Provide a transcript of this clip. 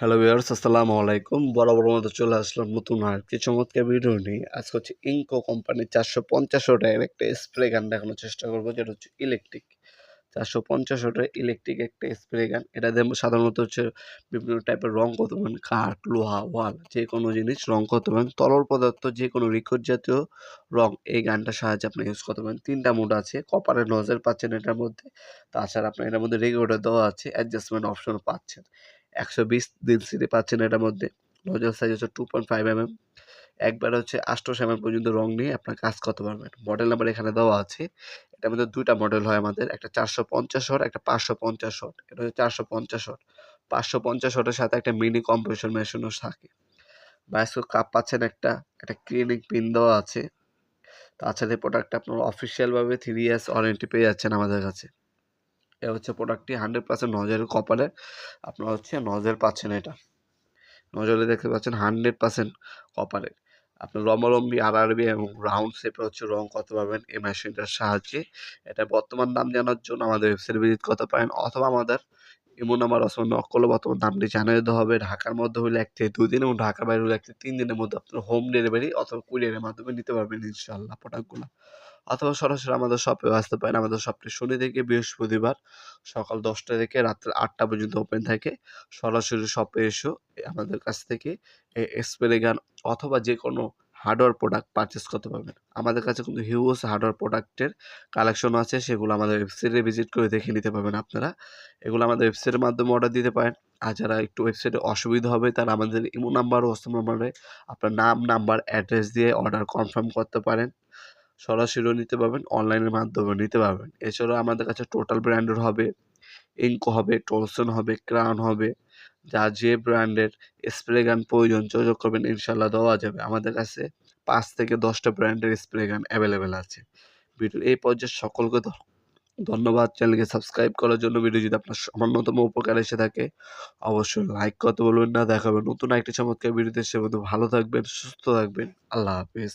Hello viewers আসসালামু আলাইকুম। বরাবর মতো চলে আসলাম নতুন আর কি চমৎকার ভিডিও নিয়ে। আজকে হচ্ছে ইনকো কোম্পানির চারশো পঞ্চাশ ওটার একটা স্প্রে গান দেখানোর চেষ্টা করব, যেটা হচ্ছে ইলেকট্রিক চারশো পঞ্চাশ ইলেকট্রিক একটা স্প্রে গান এটা দিয়ে সাধারণত হচ্ছে বিভিন্ন টাইপের রং করতে পারেন, কাঠ, লোহা, ওয়াল, যে কোনো জিনিস রং করতে পারেন। তরল পদার্থ, যে কোনো লিকুইড জাতীয় রং এই গানটার সাহায্যে আপনি ইউজ করতে পারেন। তিনটা মোড আছে কপারের নজেল পাচ্ছেন এটার মধ্যে, তাছাড়া আপনার এটার মধ্যে রেগুলেটর দেওয়া আছে অ্যাডজাস্টমেন্ট অপশনও পাচ্ছেন। একশো বিশ দিন সিটি পাচ্ছেন এটার মধ্যে। নজল সাইজ হচ্ছে two point five M M একবার হচ্ছে আষ্টশ এম পর্যন্ত রং নিয়ে আপনার কাজ করতে পারবেন। মডেল নাম্বার এখানে দেওয়া আছে। এটার মধ্যে দুইটা মডেল হয় আমাদের। একটা চারশো পঞ্চাশ শট একটা পাঁচশো পঞ্চাশ শট এটা হচ্ছে চারশো পঞ্চাশ শট পাঁচশো পঞ্চাশ শটের সাথে একটা মিনি কম্প্রেশন মেশিনও থাকে। বায়োস্কোপ কাপ পাচ্ছেন একটা। একটা ক্লিনিক পিন দেওয়া আছে। তাছাড়া এই প্রোডাক্টটা আপনার অফিসিয়ালভাবে থ্রি ইয়ার্স ওয়ারেন্টি পেয়ে যাচ্ছেন আমাদের কাছে। এ হচ্ছে প্রোডাক্টটি হান্ড্রেড পার্সেন্ট নজরের কপালে। আপনারা হচ্ছে নজর পাচ্ছেন এটা। নজরে দেখতে পাচ্ছেন হান্ড্রেড পার্সেন্ট কপারের আপনার লম্বালম্বি আরআরবি এবং রাউন্ড শেপে হচ্ছে রং করতে পারবেন এই মেশিনটার সাহায্যে। এটা বর্তমান দাম জানার জন্য আমাদের ওয়েবসাইট ভিজিট করতে পারেন অথবা আমাদের ইমো নাম্বার অথবা নক করলে বর্তমান দামটি জানিয়ে দিতে হবে। ঢাকার মধ্যে হলে এক থেকে দুই দিন এবং ঢাকার বাইরে হলে এক থেকে তিন দিনের মধ্যে আপনার হোম ডেলিভারি অথবা কুরিয়ারের মাধ্যমে নিতে পারবেন ইনশাল্লাহ প্রোডাক্টগুলো অথবা সরাসরি আমাদের শপেও আসতে পারেন আমাদের শপটি শনি থেকে বৃহস্পতিবার সকাল দশটা থেকে রাত্রে আটটা পর্যন্ত ওপেন থাকে। সরাসরি শপে এসেও আমাদের কাছ থেকে স্প্রে গান অথবা যে কোনো হার্ডওয়্যার প্রোডাক্ট পারচেস করতে পারবেন। আমাদের কাছে কিন্তু হিউজ হার্ডওয়্যার প্রোডাক্টের কালেকশন আছে, সেগুলো আমাদের ওয়েবসাইটে ভিজিট করে দেখে নিতে পারবেন আপনারা। এগুলো আমাদের ওয়েবসাইটের মাধ্যমে অর্ডার দিতে পারেন। আর যারা একটু ওয়েবসাইটে অসুবিধা হবে, তারা আমাদের ইমো নাম্বার ও হোয়াটসঅ্যাপ নাম্বারে আপনার নাম নাম্বার অ্যাড্রেস দিয়ে অর্ডার কনফার্ম করতে পারেন। সরাসরিও নিতে পারবেন অনলাইনের মাধ্যমেও নিতে পারবেন। এছাড়াও আমাদের কাছে টোটাল ব্র্যান্ডের হবে ইনকো হবে টলসন হবে ক্রাউন হবে, যা যে ব্র্যান্ডের স্প্রে গান প্রয়োজন যোগাযোগ করবেন ইনশাল্লাহ দেওয়া যাবে। আমাদের কাছে পাঁচ থেকে দশটা ব্র্যান্ডের স্প্রে গান অ্যাভেলেবেল আছে। ভিডিও এই পর্যায়ে সকলকে ধন্যবাদ চ্যানেলকে সাবস্ক্রাইব করার জন্য। ভিডিও যদি আপনার সামান্যতম উপকার এসে থাকে, অবশ্যই লাইক করতে বলবেন না। দেখাবেন নতুন একটি চমৎকার ভিডিওতে। সে ভালো থাকবেন, সুস্থ থাকবেন। আল্লাহ হাফিজ।